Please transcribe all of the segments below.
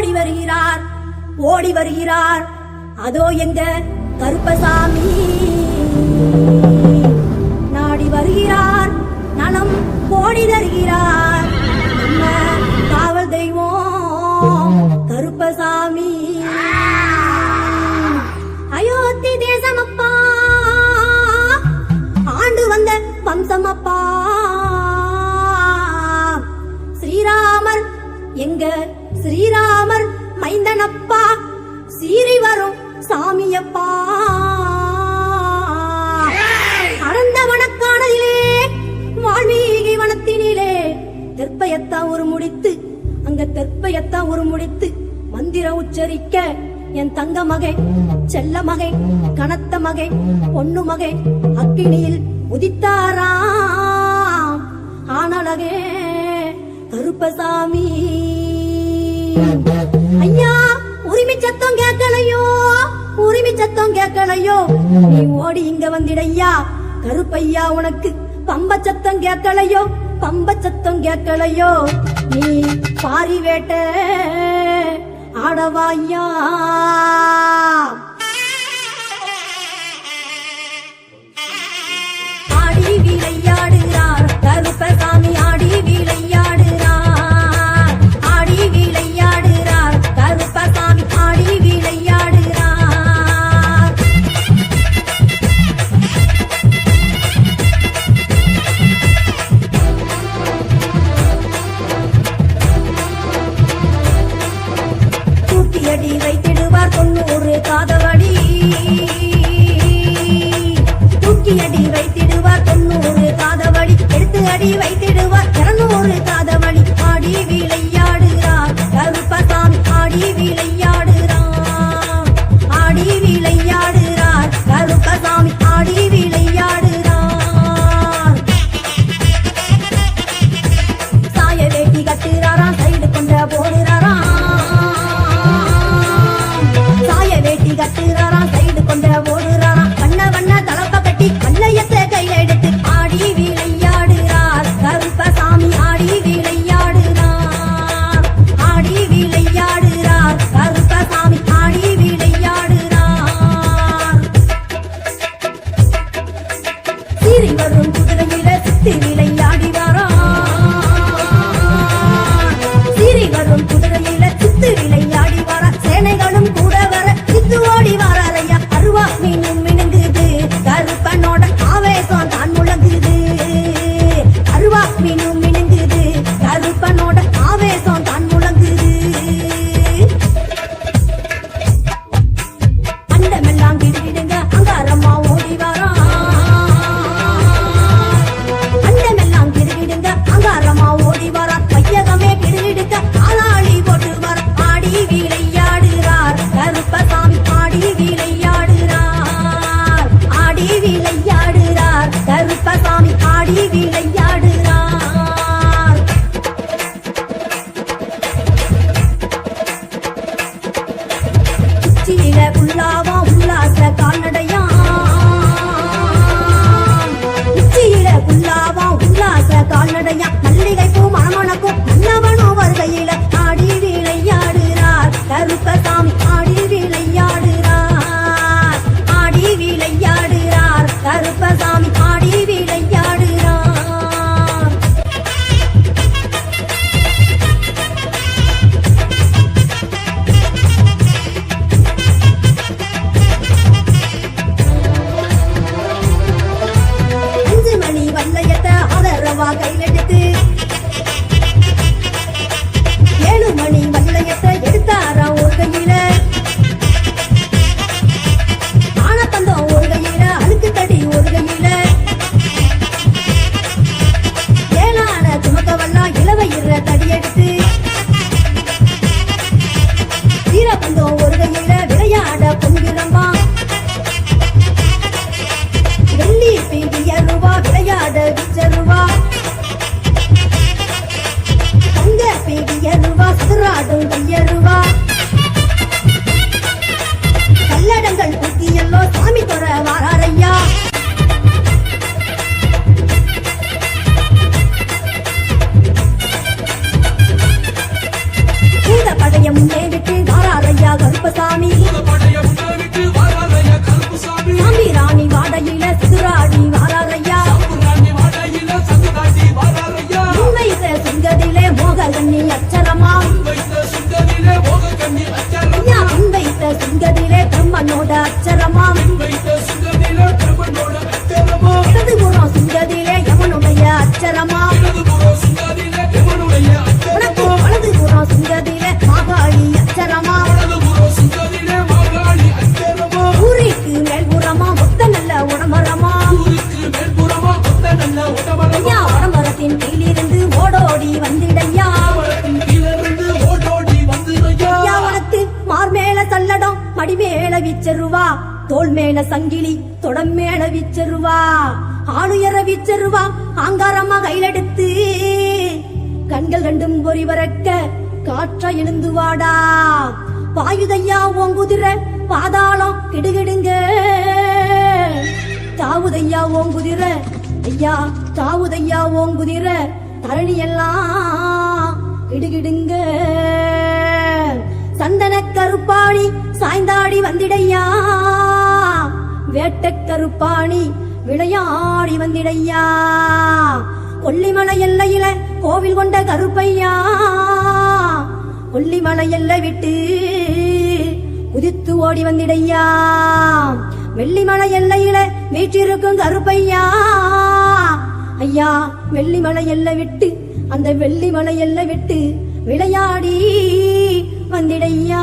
ஓடி வருகிறார் ஓடி வருகிறார். அதோ எங்க கருப்பசாமி. நாடி வருகிறார் நலம் ஓடி தருகிறார். அங்க ஒரு முடித்து மந்திரம் உச்சரிக்க என் தங்க மகை செல்ல மகை கனத்த மகை பொண்ணு மகை அக்கினியில் உதித்தாராம். ஆனழகே கருப்பசாமி. ஐயா உரிமை சத்தம் கேட்கலையோ? உரிமை சத்தம் கேட்கலையோ? நீ ஓடி இங்க வந்திடையா கருப்பையா உனக்கு பம்ப சத்தம் கேட்கலையோ? பம்ப சத்தம் கேட்கலையோ? நீ பாரி வேட்ட ஆடவாய்யா? ஆடி விளையாடுறார் கருப்பசாமி ஆடி விளையாடுறார் அடி வைத்திடுவார். இருநூறு காதவடி ஆடி விளையாடுகிறார். கருப்பசாமி ஆடி விளையாடுகிறார். ஆடி விளையாடுகிறார். கருப்பசாமி ஆடி விளையாடுகிறார். சாய வேட்டி கட்டுறாராம் சைடு கொண்ட போடுறாராம் சாய வேட்டி கட்டுறாராம் சைடு கொண்ட ரூபா விளையாட விச்சருவா தங்க பீடிய கல்லடங்கள் குத்தியல்லோ சாமி தொட வாராரையா అక్షరమాం வீச்சருவா தோல் மேல சங்கிலி தொடம் மேல வீச்சருவா ஆளுயர வீச்சருவா ஆங்காரமா கையிலெடுத்து கண்கள் ரெண்டும் பொறி வரக்க காற்ற எழுந்து வாடா பாயுதையா ஓங்குதிர பாதாளம் கிடுகிடுங்க. தாவுதையா ஓங்குதிர ஐயா தாவுதையா ஓங்குதிர தரணி எல்லாம் கிடுகிடுங்க. சந்தன கருப்பாணி சாய்ந்தாடி வந்திடையா? வேட்டை கருப்பாணி விளையாடி வந்திடையா? கொல்லிமலை எல்லையில கோவில் கொண்ட கருப்பையா? கொல்லிமலை எல்லை விட்டு குதித்து ஓடி வந்திடையா? வெள்ளிமலை எல்லையில வீற்றிருக்கும் கருப்பையா? ஐயா வெள்ளிமலை எல்லை விட்டு அந்த வெள்ளிமலை எல்லை விட்டு விளையாடி வந்திடையா?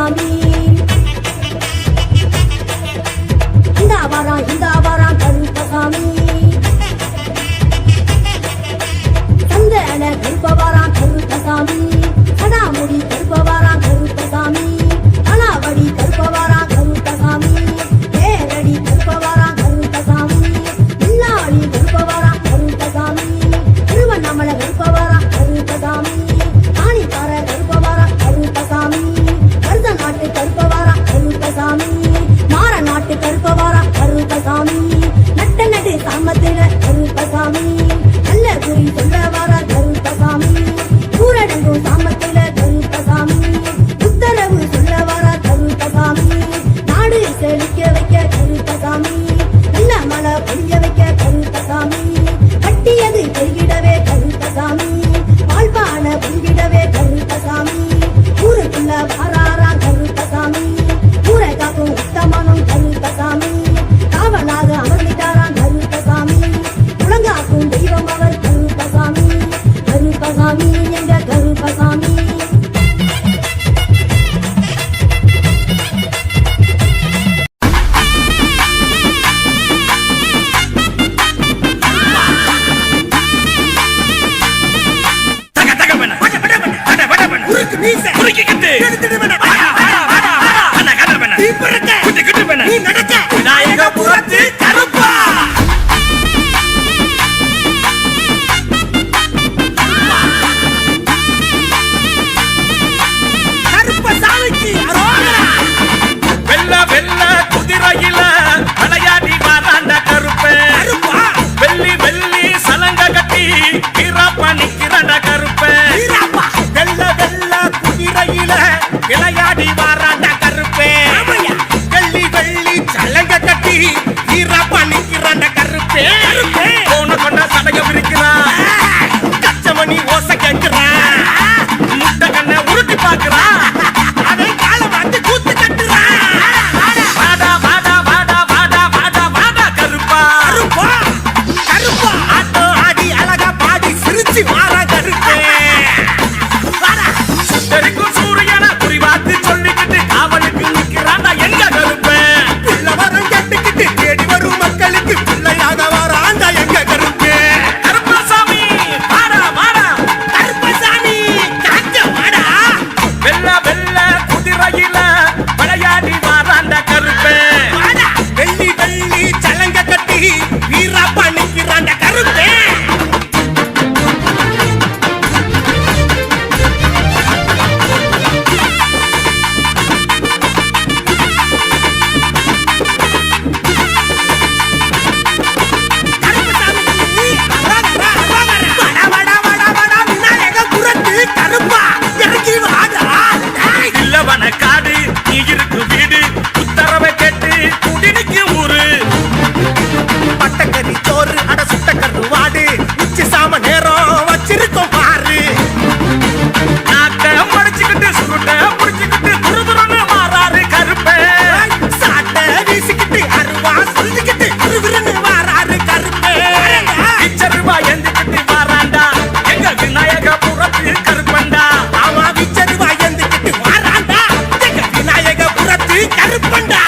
கருப்பசாமி உருக்கு மீச. கொண்டா